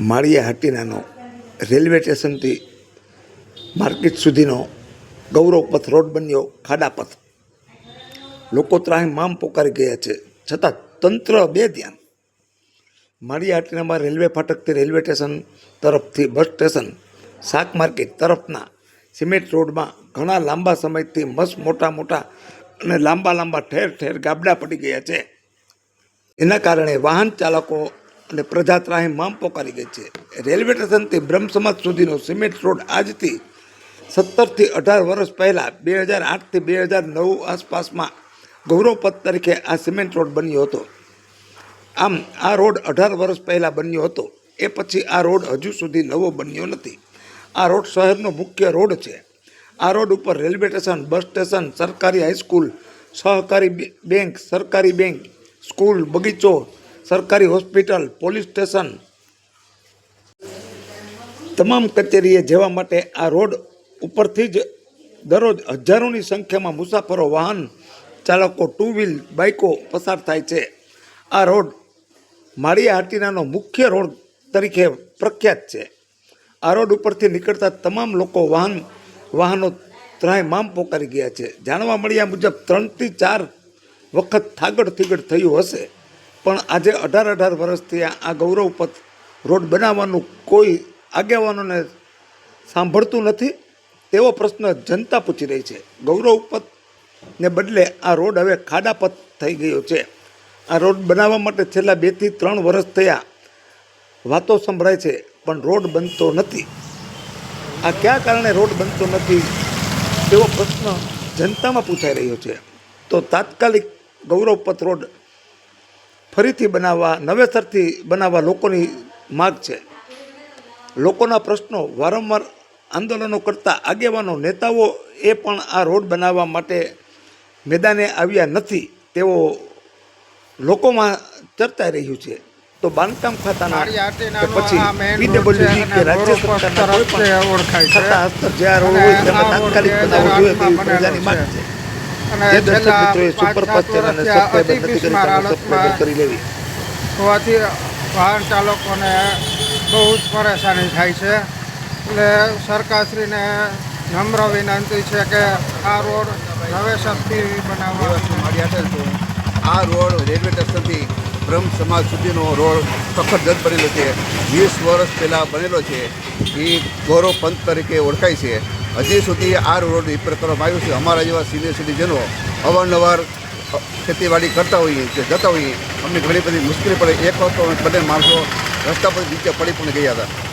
માળિયા હાટીનાનો railway સ્ટેશનથી market સુધીનો Gauravpath road બન્યો ખાડાપથ. લોકો ત્રાહી મામ પોકારી ગયા છે. છતાં તંત્ર બે ધ્યાન. માળિયા હાટીનામાં રેલવે ફાટકથી રેલવે સ્ટેશન તરફથી બસ સ્ટેશન, શાક માર્કેટ તરફના સિમેન્ટ રોડમાં ઘણા લાંબા સમયથી મસ્ત મોટા મોટા અને લાંબા લાંબા ઠેર ઠેર ગાબડા પડી ગયા છે. એના કારણે વાહન ચાલકો અને પ્રજા મામ પોકારી ગઈ છે. રેલવે સ્ટેશનથી બ્રહ્મ સમાજ સુધીનો સિમેન્ટ રોડ આજથી સત્તરથી અઢાર વર્ષ પહેલાં બે હજાર આઠથી બે હજાર નવ આસપાસમાં ગૌરવપથ તરીકે આ સિમેન્ટ રોડ બન્યો હતો. આમ આ રોડ અઢાર વર્ષ પહેલાં બન્યો હતો. એ પછી આ રોડ હજુ સુધી નવો બન્યો નથી. આ રોડ શહેરનો મુખ્ય રોડ છે. આ રોડ ઉપર રેલવે સ્ટેશન, બસ સ્ટેશન, સરકારી હાઈસ્કૂલ, સહકારી બેંક, સરકારી બેંક, સ્કૂલ, બગીચો સરકારી હોસ્પિટલ, પોલીસ સ્ટેશન, તમામ કચેરીએ જવા માટે આ રોડ ઉપરથી જ દરરોજ હજારોની સંખ્યામાં મુસાફરો, વાહન ચાલકો ટુ વ્હીલ બાઇકો પસાર થાય છે. આ રોડ માળિયા હાટીનાનો મુખ્ય રોડ તરીકે પ્રખ્યાત છે. આ રોડ ઉપરથી નીકળતા તમામ લોકો વાહન, વાહનો ત્રણેય મામ પોકારી ગયા છે. જાણવા મળ્યા મુજબ ત્રણથી ચાર વખત થાગડ થીગડ થયું હશે. પણ આજે અઢાર અઢાર વર્ષથી આ ગૌરવપથ રોડ બનાવવાનું કોઈ આગેવાનોને સાંભળતું નથી, તેવો પ્રશ્ન જનતા પૂછી રહી છે. ગૌરવપથ ને બદલે આ રોડ હવે ખાડાપથ થઈ ગયો છે. આ રોડ બનાવવા માટે છેલ્લા બેથી ત્રણ વર્ષ થયા વાતો સંભળાય છે, પણ રોડ બનતો નથી. આ કયા કારણે રોડ બનતો નથી, તેવો પ્રશ્ન જનતામાં પૂછાઈ રહ્યો છે. તો તાત્કાલિક ગૌરવપથ રોડ ફરીથી બનાવવા નવેસરથી બનાવવા લોકોની માગ છે. લોકોના પ્રશ્નો વારંવાર આંદોલનો કરતા આગેવાનો નેતાઓ એ પણ આ રોડ બનાવવા માટે મેદાને આવ્યા નથી. તેવો લોકોમાં ચર્ચાઈ રહ્યું છે. તો બાંધકામ ખાતાના કે પછી પીડબ્લ્યુડી કે રાજ્ય સરકારના કોઈ પણ ખાતા હસ્તક જે આ રોડ હોય તેમાં તાત્કાલિક બનાવવો જોઈએ તેવી પ્રજાની માંગ છે. જે દર્શક મિત્રોએ સુપરફાસ્ટ ચેનલને સબસ્ક્રાઈબ નથી કરી સબસ્ક્રાઈબ કરી લેવી. હોવાથી વાહન ચાલકોને બહુ જ પરેશાની થાય છે. એટલે સરકારશ્રીને નમ્ર વિનંતી છે કે આ રોડ નવેસરથી બનાવવા. આ રોડ રેલવે સ્ટેશનથી બ્રહ્મ સમાજ સુધીનો રોડ સખત જત બનેલો છે. વીસ વર્ષ પહેલાં બનેલો છે. એ ગૌરવ પંથ તરીકે ઓળખાય છે. હજી સુધી આ રોડ રિપેર કરવામાં આવ્યો છે. અમારા જેવા સિનિયર સિટીઝનો અવારનવાર ખેતીવાડી કરતા હોઈએ કે જતા હોઈએ. અમને ઘણી બધી મુશ્કેલી પડે. એક વખત બંને માણસો રસ્તા પર નીચે પડી પણ ગયા હતા.